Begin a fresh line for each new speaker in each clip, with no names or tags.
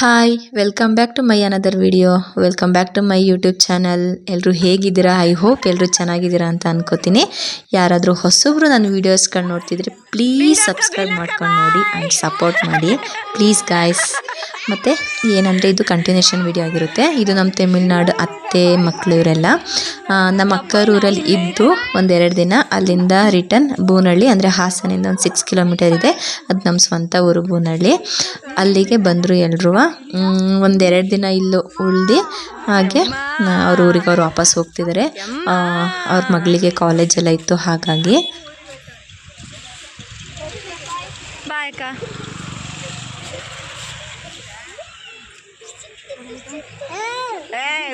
Hi welcome back to my another video welcome back to my YouTube channel ಎಲ್ಲರೂ ಹೇಗಿದ್ದೀರಾ? I hope ಎಲ್ಲರೂ ಚೆನ್ನಾಗಿದ್ದೀರಾ ಅಂತ ಅನ್ಕೋತೀನಿ. ಯಾರಾದರೂ ಹೊಸಬ್ರು ನನ್ನ ವೀಡಿಯೋಸ್ಗಳು ನೋಡ್ತಿದ್ರೆ ಪ್ಲೀಸ್ ಸಬ್ಸ್ಕ್ರೈಬ್ ಮಾಡ್ಕೊಂಡು ನೋಡಿ ಆ್ಯಂಡ್ ಸಪೋರ್ಟ್ ಮಾಡಿ. ಪ್ಲೀಸ್ ಗಾಯ್ಸ್ ಮತ್ತು ಏನಂದರೆ ಇದು ಕಂಟಿನ್ಯೂಷನ್ ವಿಡಿಯೋ ಆಗಿರುತ್ತೆ. ಇದು ನಮ್ಮ ತಮಿಳ್ನಾಡು ಅತ್ತೆ ಮಕ್ಕಳು ಇವರೆಲ್ಲ ನಮ್ಮ ಅಕ್ಕರೂರಲ್ಲಿ ಇದ್ದು ಒಂದೆರಡು ದಿನ ಅಲ್ಲಿಂದ ರಿಟರ್ನ್ ಬೂನಹಳ್ಳಿ ಅಂದರೆ ಹಾಸನಿಂದ ಒಂದು ಸಿಕ್ಸ್ ಕಿಲೋಮೀಟರ್ ಇದೆ. ಅದು ನಮ್ಮ ಸ್ವಂತ ಊರು ಬೂನಹಳ್ಳಿ ಅಲ್ಲಿಗೆ ಬಂದರು ಎಲ್ಲರೂ ಒಂದೆರಡು ದಿನ ಇಲ್ಲೂ ಉಳ್ದು ಹಾಗೆ ಅವ್ರ ಊರಿಗೆ ಅವ್ರು ವಾಪಸ್ ಹೋಗ್ತಿದ್ದಾರೆ ಅವ್ರ ಮಗಳಿಗೆ ಕಾಲೇಜೆಲ್ಲ ಇತ್ತು, ಹಾಗಾಗಿ.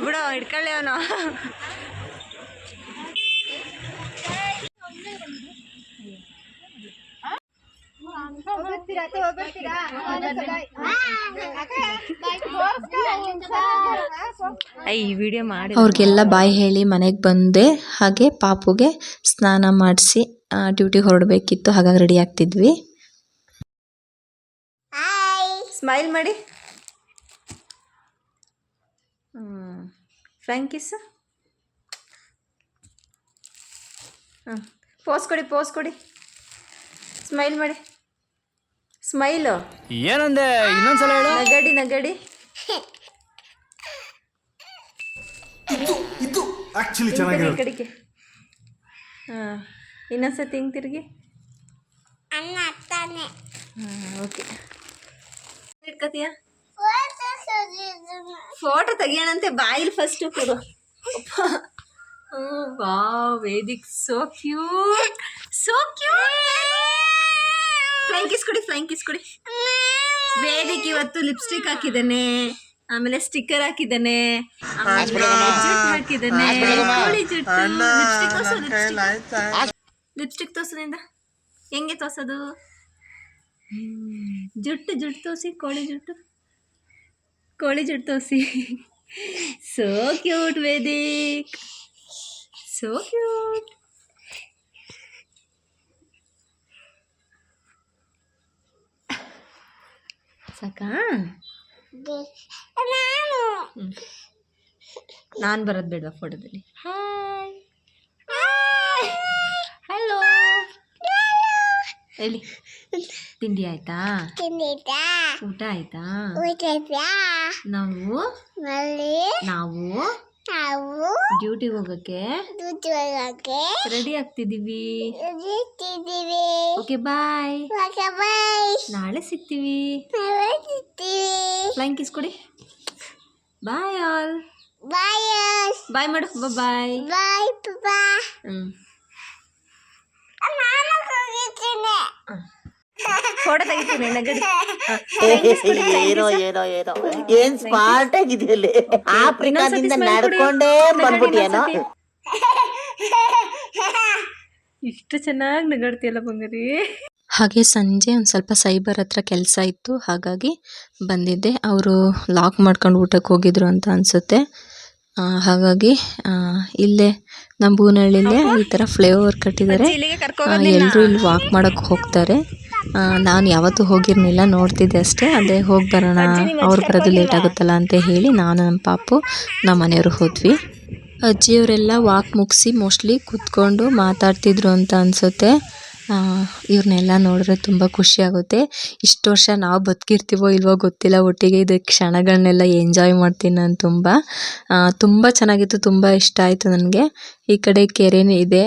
ಬಿಡು ಅವನು ಈ ವಿಡಿಯೋ ಮಾಡಿ
ಅವ್ರಿಗೆಲ್ಲ ಬಾಯಿ ಹೇಳಿ ಮನೆಗೆ ಬಂದೆ. ಹಾಗೆ ಪಾಪುಗೆ ಸ್ನಾನ ಮಾಡಿಸಿ ಡ್ಯೂಟಿಗೆ ಹೊರಡಬೇಕಿತ್ತು. ಹಾಗಾಗಿ ರೆಡಿ ಆಗ್ತಿದ್ವಿ.
ಸ್ಮೈಲ್ ಮಾಡಿ. ಥ್ಯಾಂಕ್ ಯು ಸರ್ ಹಾಂ ಪೋಸ್ ಕೊಡಿ ಪೋಸ್ ಕೊಡಿ. ಸ್ಮೈಲ್ ಮಾಡಿ. ಸ್ಮೈಲು.
ಏನಂದೆ? ಇನ್ನೊಂದ್ಸಲ ಹೇಳು.
ನಗಡಿ ನಗಡಿ.
ಆಕ್ಚುಲಿ
ಈ ಆಕ್ಚುಲಿ ಈ ಕಡೆಗೆ. ಹಾಂ ಇನ್ನೊಂದ್ಸತಿ ಹಿಂಗೆ ತಿರುಗಿ. ಹಾಂ ಓಕೆ. ಇಟ್ಕೋತೀಯ? ಫೋಟೋ ತೆಗಿಯೋಣಂತೆ ಬಾಯಿಲ್ ಫಸ್ಟ್ ಕೊಡು. ವಾ Vedik. So cute so cute flying kiss ಕೊಡಿ ಫ್ಲೈಂಗ್ ಕಿಸ್ ಕೊಡಿ. ವೇದಿಕೆ ಇವತ್ತು ಲಿಪ್ಸ್ಟಿಕ್ ಹಾಕಿದ್ದಾನೆ. ಆಮೇಲೆ ಸ್ಟಿಕ್ಕರ್ ಹಾಕಿದ್ದಾನೆ. ಆಮೇಲೆ ಹಾಕಿದ್ದಾನೆ. ಕೋಳಿ ಜುಟ್ಟು ಲಿಪ್ಸ್ಟಿಕ್ ತೋರ್ಸು ಲಿಪ್ಸ್ಟಿಕ್ ತೋರ್ಸೋದ್ರಿಂದ ಹೆಂಗೆ ತೋರ್ಸೋದು? ಜುಟ್ಟು ಜುಟ್ಟು ತೋಸಿ ಕೋಳಿ ಜುಟ್ಟು. ಕೋಳಿ ಜುಟ್ಟು ತೋಸಿ so cute Vedik. So cute ಸಾಕಾ? ನಾನು ಬರೋದು ಬೇಡ ಫೋಟೋದಲ್ಲಿ. ಹಾಯ್. ಹಲೋ ಎಲ್ಲಿ ತಿಂಡಿ ಆಯ್ತಾ? ಊಟ ಆಯ್ತಾ? ನಾವು? ನಾವು ಡ್ಯೂಟಿಗೆ ಹೋಗಕ್ಕೆ? ರೆಡಿ ಆಗ್ತಿದೀವಿ ಓಕೆ ಬಾಯ್ ಬಾಯ್ ನಾಳೆ ಸಿಗ್ತೀವಿ. ಫ್ಲೈಂಗ್ ಕಿಸ್ ಕೊಡಿ. ಬಾಯ್ ಆಲ್ ಬಾಯ್ ಬಾಯ್ ಮಾಡು. ಬಾಯ್ ಬಾಯ್ ಹ್ಞೂ ಹ್ಮ್. ಫೋಟೋ ತೆಗಿತೀನಿ ನಗಡಿ.
ಏನೋ ಏನೋ ಏನೋ. ಏನ್ ಸ್ಮಾರ್ಟ್ ಆಗಿದೆಯಲ್ಲಿ. ಆಫ್ರಿಕಾದಿಂದ ನಡ್ಕೊಂಡೇ ಬಂದ್ಬಿಟ್ಟಿಯೇನೋ.
ಇಷ್ಟು ಚೆನ್ನಾಗಿ ನಗಾಡ್ತೀಯಲ್ಲ ಬಂಗರಿ.
ಹಾಗೆ ಸಂಜೆ ಒಂದು ಸ್ವಲ್ಪ ಸೈಬರ್ ಹತ್ರ ಕೆಲಸ ಇತ್ತು ಹಾಗಾಗಿ ಬಂದಿದ್ದೆ. ಅವರು ಲಾಕ್ ಮಾಡ್ಕೊಂಡು ಊಟಕ್ಕೆ ಹೋಗಿದ್ರು ಅಂತ ಅನಿಸುತ್ತೆ. ಹಾಗಾಗಿ ಇಲ್ಲೇ ನಮ್ಮ ಬೂನಹಳ್ಳಿಲೇ ಈ ಥರ ಫ್ಲೇವರ್ ಕಟ್ಟಿದ್ದಾರೆ. ಎಲ್ಲರೂ ಇಲ್ಲಿ ವಾಕ್ ಮಾಡೋಕ್ಕೆ ಹೋಗ್ತಾರೆ. ನಾನು ಯಾವತ್ತೂ ಹೋಗಿರಲಿಲ್ಲ ನೋಡ್ತಿದ್ದೆ ಅಷ್ಟೇ. ಅದೇ ಹೋಗಿ ಬರೋಣ ಅವ್ರು ಬರೋದು ಲೇಟ್ ಆಗುತ್ತಲ್ಲ ಅಂತ ಹೇಳಿ ನಾನು ನಮ್ಮ ಪಾಪು ನಮ್ಮ ಮನೆಯವರು ಹೋದ್ವಿ. ಅಜ್ಜಿಯವರೆಲ್ಲ ವಾಕ್ ಮುಗಿಸಿ ಮೋಸ್ಟ್ಲಿ ಕೂತ್ಕೊಂಡು ಮಾತಾಡ್ತಿದ್ರು ಅಂತ ಅನಿಸುತ್ತೆ. ಇವ್ರನ್ನೆಲ್ಲ ನೋಡಿದ್ರೆ ತುಂಬ ಖುಷಿ ಆಗುತ್ತೆ. ಇಷ್ಟು ವರ್ಷ ನಾವು ಬದುಕಿರ್ತೀವೋ ಇಲ್ವೋ ಗೊತ್ತಿಲ್ಲ, ಒಟ್ಟಿಗೆ ಇದು ಕ್ಷಣಗಳನ್ನೆಲ್ಲ ಎಂಜಾಯ್ ಮಾಡ್ತೀನಿ ನಾನು ತುಂಬ. ತುಂಬ ಚೆನ್ನಾಗಿತ್ತು, ತುಂಬ ಇಷ್ಟ ಆಯಿತು ನನಗೆ. ಈ ಕಡೆ ಕೆರೆನೇ ಇದೆ.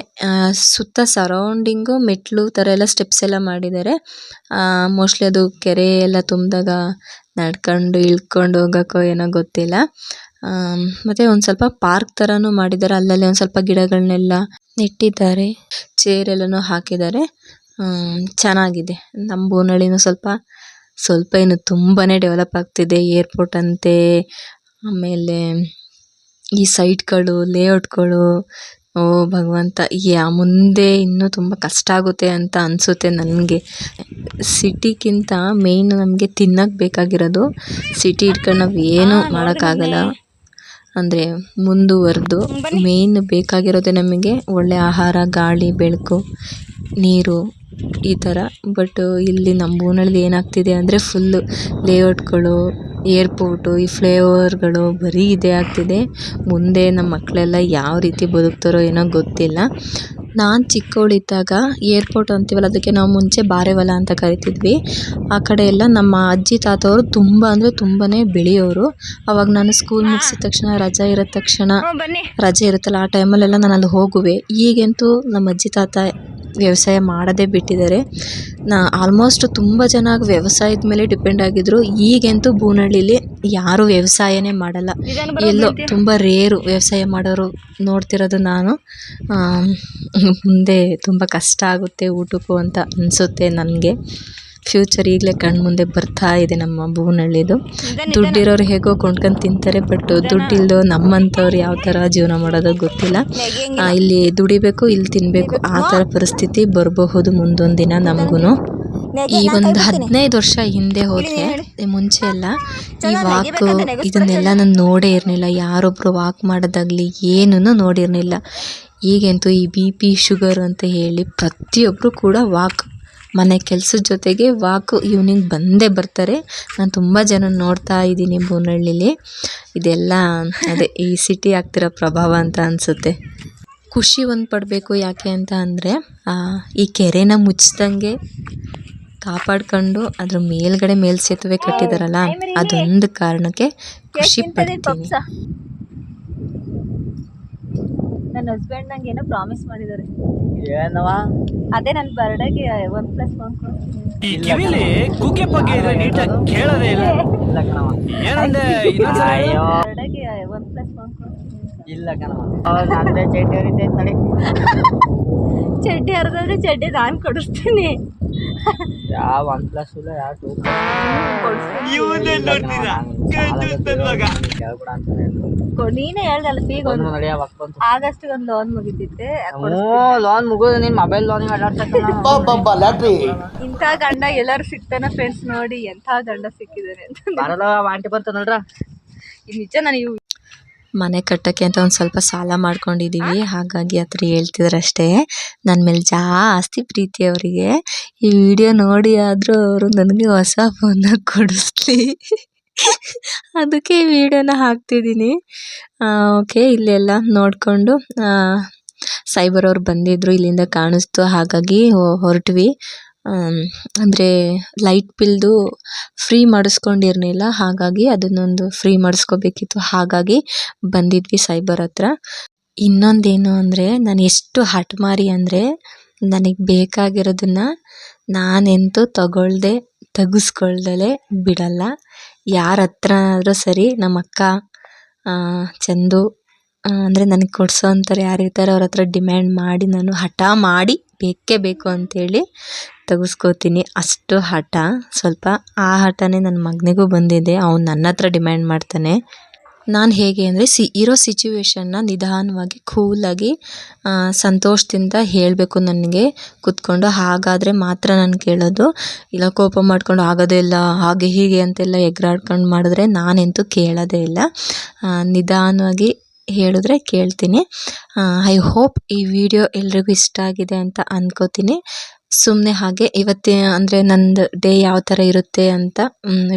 ಸುತ್ತ ಸರೌಂಡಿಂಗು ಮೆಟ್ಲು ಥರ ಎಲ್ಲ ಸ್ಟೆಪ್ಸ್ ಎಲ್ಲ ಮಾಡಿದ್ದಾರೆ ಮೋಸ್ಟ್ಲಿ ಅದು ಕೆರೆ ಎಲ್ಲ ತುಂಬಿದಾಗ ನಡ್ಕೊಂಡು, ಇಳ್ಕೊಂಡು ಹೋಗೋಕ್ಕೋ ಏನೋ ಗೊತ್ತಿಲ್ಲ. ಮತ್ತೆ ಒಂದು ಸ್ವಲ್ಪ ಪಾರ್ಕ್ ಥರನೂ ಮಾಡಿದ್ದಾರೆ ಅಲ್ಲಲ್ಲಿ ಒಂದು ಸ್ವಲ್ಪ ಗಿಡಗಳನ್ನೆಲ್ಲ ನೆಟ್ಟಿದ್ದಾರೆ ಚೇರ್ ಎಲ್ಲಾನು ಹಾಕಿದ್ದಾರೆ. ಆಹ್ಹ್ ಚೆನ್ನಾಗಿದೆ. ನಮ್ ಬೋನಳ್ಳಿನು ಸ್ವಲ್ಪ ಸ್ವಲ್ಪ ಏನು ತುಂಬಾನೇ ಡೆವಲಪ್ ಆಗ್ತಿದೆ. ಏರ್ಪೋರ್ಟ್ ಅಂತೆ, ಆಮೇಲೆ ಈ ಸೈಟ್ಗಳು ಲೇಔಟ್ಗಳು ಓ, ಭಗವಂತ, ಯಾ, ಮುಂದೆ ಇನ್ನೂ ತುಂಬಾ ಕಷ್ಟ ಆಗುತ್ತೆ ಅಂತ ಅನ್ಸುತ್ತೆ ನನಗೆ. ಸಿಟಿಗಿಂತ ಮೇನ್ ನಮಗೆ ತಿನ್ನಕ್ಕೆ ಬೇಕಾಗಿರೋದು. ಸಿಟಿ ಇಟ್ಕೊಂಡು ನಾವು ಏನೂ ಮಾಡೋಕ್ಕಾಗಲ್ಲ. ಅಂದರೆ ಮುಂದುವರೆದು ಮೇಯ್ನ್ ಬೇಕಾಗಿರೋದೆ ನಮಗೆ ಒಳ್ಳೆ ಆಹಾರ ಗಾಳಿ ಬೆಳಕು ನೀರು ಈ ಥರ ಬಟ್ ಇಲ್ಲಿ ನಮ್ಮ ಊನಲ್ಲಿ ಏನಾಗ್ತಿದೆ ಅಂದರೆ ಫುಲ್ಲು ಲೇಔಟ್ಗಳು ಏರ್ಪೋರ್ಟು ಈ ಫ್ಲೇಓವರ್ಗಳು ಬರೀ ಇದೇ ಆಗ್ತಿದೆ. ಮುಂದೆ ನಮ್ಮ ಮಕ್ಕಳೆಲ್ಲ ಯಾವ ರೀತಿ ಬದುಕ್ತಾರೋ ಏನೋ ಗೊತ್ತಿಲ್ಲ. ನಾನು ಚಿಕ್ಕವಳಿದ್ದಾಗ ಏರ್ಪೋರ್ಟ್ ಅಂತೀವಲ್ಲ ಅದಕ್ಕೆ ನಾವು ಮುಂಚೆ ಬಾರೆವಲ ಅಂತ ಕರಿತಿದ್ವಿ. ಆ ಕಡೆ ಎಲ್ಲ ನಮ್ಮ ಅಜ್ಜಿ ತಾತ ಅವರು ತುಂಬ ಅಂದರೆ ತುಂಬಾ ಬೆಳೆಯೋರು. ಅವಾಗ ನಾನು ಸ್ಕೂಲ್ ಮುಗಿಸಿದ ತಕ್ಷಣ ರಜೆ ಇರೋ ತಕ್ಷಣ ರಜೆ ಇರುತ್ತಲ್ಲ ಆ ಟೈಮಲ್ಲೆಲ್ಲ ನಾನು ಅಲ್ಲಿ ಹೋಗುವೆ. ಈಗಂತೂ ನಮ್ಮ ಅಜ್ಜಿ ತಾತ ವ್ಯವಸಾಯ ಮಾಡೋದೇ ಬಿಟ್ಟಿದ್ದಾರೆ. ನಾ ಆಲ್ಮೋಸ್ಟ್ ತುಂಬ ಜನ ವ್ಯವಸಾಯದ ಮೇಲೆ ಡಿಪೆಂಡ್ ಆಗಿದ್ರು. ಈಗಂತೂ ಬೂನಳ್ಳಿಲಿ ಯಾರೂ ವ್ಯವಸಾಯನೇ ಮಾಡಲ್ಲ. ಎಲ್ಲೋ ತುಂಬ ರೇರು ವ್ಯವಸಾಯ ಮಾಡೋರು ನೋಡ್ತಿರೋದು ನಾನು. ಮುಂದೆ ತುಂಬ ಕಷ್ಟ ಆಗುತ್ತೆ ಊಟಕ್ಕೂ ಅಂತ ಅನಿಸುತ್ತೆ ನನಗೆ. ಫ್ಯೂಚರ್ ಈಗಲೇ ಕಣ್ಮುಂದೆ ಬರ್ತಾ ಇದೆ ನಮ್ಮ ಬೂನಹಳ್ಳಿದು ದುಡ್ಡಿರೋರು ಹೇಗೋ ಕೊಂಡ್ಕೊಂಡು ತಿಂತಾರೆ ಬಟ್ ದುಡ್ಡಿಲ್ದೋ ನಮ್ಮಂಥವ್ರು ಯಾವ ಥರ ಜೀವನ ಮಾಡೋದೋ ಗೊತ್ತಿಲ್ಲ. ಇಲ್ಲಿ ದುಡಿಬೇಕು ಇಲ್ಲಿ ತಿನ್ನಬೇಕು ಆ ಥರ ಪರಿಸ್ಥಿತಿ ಬರಬಹುದು ಮುಂದೊಂದು ದಿನ. ನಮಗೂ ಈ ಒಂದು ಹದಿನೈದು ವರ್ಷ ಹಿಂದೆ ಹೋದರೆ ಮುಂಚೆ ಎಲ್ಲ ಈ ವಾಕ್ ಇದನ್ನೆಲ್ಲ ನಾನು ನೋಡೇ ಇರಲಿಲ್ಲ ಯಾರೊಬ್ಬರು ವಾಕ್ ಮಾಡೋದಾಗಲಿ ಏನೂ ನೋಡಿರಲಿಲ್ಲ. ಈಗಂತೂ ಈ ಬಿ ಪಿ ಶುಗರ್ ಅಂತ ಹೇಳಿ ಪ್ರತಿಯೊಬ್ಬರು ಕೂಡ ವಾಕ್ ಮನೆ ಕೆಲಸದ ಜೊತೆಗೆ ವಾಕ್ ಈವ್ನಿಂಗ್ ಬಂದೇ ಬರ್ತಾರೆ. ನಾನು ತುಂಬ ಜನ ನೋಡ್ತಾ ಇದ್ದೀನಿ ಬೂನಹಳ್ಳಿಲಿ ಇದೆಲ್ಲ ಅದೇ ಈ ಸಿಟಿ ಆಗ್ತಿರೋ ಪ್ರಭಾವ ಅಂತ ಅನಿಸುತ್ತೆ. ಖುಷಿ ಒಂದು ಪಡಬೇಕು ಯಾಕೆ ಅಂತ ಅಂದರೆ ಈ ಕೆರೆನ ಮುಚ್ಚಿದಂಗೆ ಕಾಪಾಡ್ಕೊಂಡು ಅದ್ರ ಮೇಲ್ಗಡೆ ಮೇಲ್ಸೇತುವೆ ಕಟ್ಟಿದಾರಲ್ಲ ಅದೊಂದು ಕಾರಣಕ್ಕೆ ಖುಷಿ ಪಡ್ತೀನಿ.
ನನ್ನ ಹಸ್ಬೆಂಡ್ ನಂಗೆ ಏನೋ ಪ್ರಾಮಿಸ್ ಮಾಡಿದ್ದಾರೆ
ಏನವ
ಅದೇ ನನ್ನ ಬರ್ಡೇಗೆ ಒನ್ ಪ್ಲಸ್ ಒನ್ ಕೊಡ್ತೀನಿ.
ಈ ಕಿವಿಲಿ ಕುಕ್ಕೆ ಪಗ್ಗೆ ಇದ್ರೆ ನೀಟಾಗಿ ಕೇಳೋದೇ ಇಲ್ಲ. ಇಲ್ಲ ಕಣವ ಏನಂದೆ ಇನ್ನೊಂದ್ಸಲ ಹೇಳು.
ಬರ್ಡೇಗೆ ಒನ್ ಪ್ಲಸ್ ಒನ್
ಇಲ್ಲ ಕಣವ ನಂದೇ ಚೇಟಿ ಹರಿತೈತೆ ತಡಿ
ಚಡ್ಡಿ ಹರಿದ್ರೆ ಚಡ್ಡಿ ನಾನು ಕೊಡಿಸ್ತೀನಿ.
ಯಾವ ಒನ್ ಪ್ಲಸ್ ಇಲ್ಲ. ಯಾವ ಟೂ ಅಂತಾನೆ
ಕೊ- ನೀನೇ ಹೇಳ್ದಲ್ಲ ಫೀಗ್ ಒಂದು ಆಗಸ್ಟ್ ಒಂದು ಲೋನ್ ಮುಗಿತಿತ್ತೆ
ಲೋನ್ ಮುಗಿದು ನಿನ್ ಮೊಬೈಲ್ ಲೋನ್
ಲಾಟ್ರಿ.
ಇಂಥ ಗಂಡ ಎಲ್ಲಾರು ಸಿಗ್ತಾನ ಫ್ರೆಂಡ್ಸ್ ನೋಡಿ ಎಂಥ ಗಂಡ ಸಿಕ್ಕಿದ್ದಾನೆ ಅಂತ.
ಬರಲ್ಲ ಆಂಟಿ ಬಂತು ನೋಡ್ರ.
ನಿಜ ನನಗೆ
ಮನೆ ಕಟ್ಟೋಕ್ಕೆ ಅಂತ ಒಂದು ಸ್ವಲ್ಪ ಸಾಲ ಮಾಡ್ಕೊಂಡಿದ್ದೀವಿ ಹಾಗಾಗಿ ಆ? ಥರ ಹೇಳ್ತಿದ್ರು ಅಷ್ಟೇ ನನ್ನ ಮೇಲೆ ಜಾಸ್ತಿ ಪ್ರೀತಿ ಅವರಿಗೆ ಈ ವಿಡಿಯೋ ನೋಡಿ ಆದರೂ ಅವರು ನನಗೆ ಹೊಸ ಫೋನ್ ಕೊಡಿಸ್ಲಿ. ಅದಕ್ಕೆ ಈ ವಿಡಿಯೋನ ಹಾಕ್ತಿದ್ದೀನಿ ಓಕೆ ಇಲ್ಲೆಲ್ಲ ನೋಡಿಕೊಂಡು ಸೈಬರ್ ಅವ್ರು ಬಂದಿದ್ದರು ಇಲ್ಲಿಂದ ಕಾಣಿಸ್ತು. ಹಾಗಾಗಿ ಹೊರಟ್ವಿ. ಅಂದರೆ ಲೈಟ್ ಬಿಲ್ದು ಫ್ರೀ ಮಾಡಿಸ್ಕೊಂಡಿರ್ಲಿಲ್ಲ. ಹಾಗಾಗಿ ಅದನ್ನೊಂದು ಫ್ರೀ ಮಾಡಿಸ್ಕೋಬೇಕಿತ್ತು. ಹಾಗಾಗಿ ಬಂದಿದ್ವಿ ಸೈಬರ್ ಹತ್ರ. ಇನ್ನೊಂದೇನು ಅಂದರೆ, ನಾನು ಎಷ್ಟು ಹಠಮಾರಿ ಅಂದರೆ, ನನಗೆ ಬೇಕಾಗಿರೋದನ್ನ ನಾನೆಂತೂ ತಗೊಳ್ದೆ, ತೆಗೆಸ್ಕೊಳ್ದಲೇ ಬಿಡಲ್ಲ. ಯಾರ ಹತ್ರ ಆದರೂ ಸರಿ ನಮ್ಮ ಅಕ್ಕ ಚಂದು ಅಂದರೆ ನನಗೆ ಕೊಡಿಸೋ ಅಂಥವ್ರು ಯಾರು ಇರ್ತಾರೆ ಅವ್ರ ಹತ್ರ ಡಿಮ್ಯಾಂಡ್ ಮಾಡಿ ನಾನು ಹಠ ಮಾಡಿ ಬೇಕೇ ಬೇಕು ಅಂತೇಳಿ ತೆಗೆಸ್ಕೋತೀನಿ. ಅಷ್ಟು ಹಠ. ಸ್ವಲ್ಪ ಆ ಹಠನೇ ನನ್ನ ಮಗನಿಗೂ ಬಂದಿದೆ. ಅವ್ನು ನನ್ನ ಹತ್ರ ಡಿಮ್ಯಾಂಡ್ ಮಾಡ್ತಾನೆ. ನಾನು ಹೇಗೆ ಅಂದರೆ ಸಿ, ಇರೋ ಸಿಚುವೇಶನ್ನ ನಿಧಾನವಾಗಿ, ಕೂಲಾಗಿ ಸಂತೋಷದಿಂದ ಹೇಳಬೇಕು ನನಗೆ. ಕೂತ್ಕೊಂಡು ಹಾಗಾದರೆ ಮಾತ್ರ ನಾನು ಕೇಳೋದು. ಇಲ್ಲ, ಕೋಪ ಮಾಡ್ಕೊಂಡು ಆಗೋದೇ ಇಲ್ಲ, ಹಾಗೆ ಹೀಗೆ ಅಂತೆಲ್ಲ ಎಗರಾಡ್ಕೊಂಡು ಮಾಡಿದ್ರೆ ನಾನಂತೂ ಕೇಳೋದೇ ಇಲ್ಲ. ನಿಧಾನವಾಗಿ ಹೇಳಿದ್ರೆ ಕೇಳ್ತೀನಿ. ಐ ಹೋಪ್ ಈ ವಿಡಿಯೋ ಎಲ್ರಿಗೂ ಇಷ್ಟ ಆಗಿದೆ ಅಂತ ಅಂದ್ಕೋತೀನಿ ಸುಮ್ಮನೆ ಹಾಗೆ ಇವತ್ತೇ ಅಂದರೆ ನಂದು ಡೇ ಯಾವ ಥರ ಇರುತ್ತೆ ಅಂತ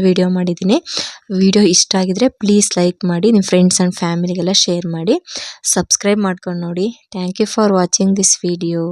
ವಿಡಿಯೋ ಮಾಡಿದ್ದೀನಿ. ವಿಡಿಯೋ ಇಷ್ಟ ಆಗಿದ್ರೆ ಪ್ಲೀಸ್ ಲೈಕ್ ಮಾಡಿ ನಿಮ್ಮ ಫ್ರೆಂಡ್ಸ್ ಆ್ಯಂಡ್ ಫ್ಯಾಮಿಲಿಗೆಲ್ಲ ಶೇರ್ ಮಾಡಿ. ಸಬ್ಸ್ಕ್ರೈಬ್ ಮಾಡ್ಕೊಂಡು ನೋಡಿ. Thank you for watching this video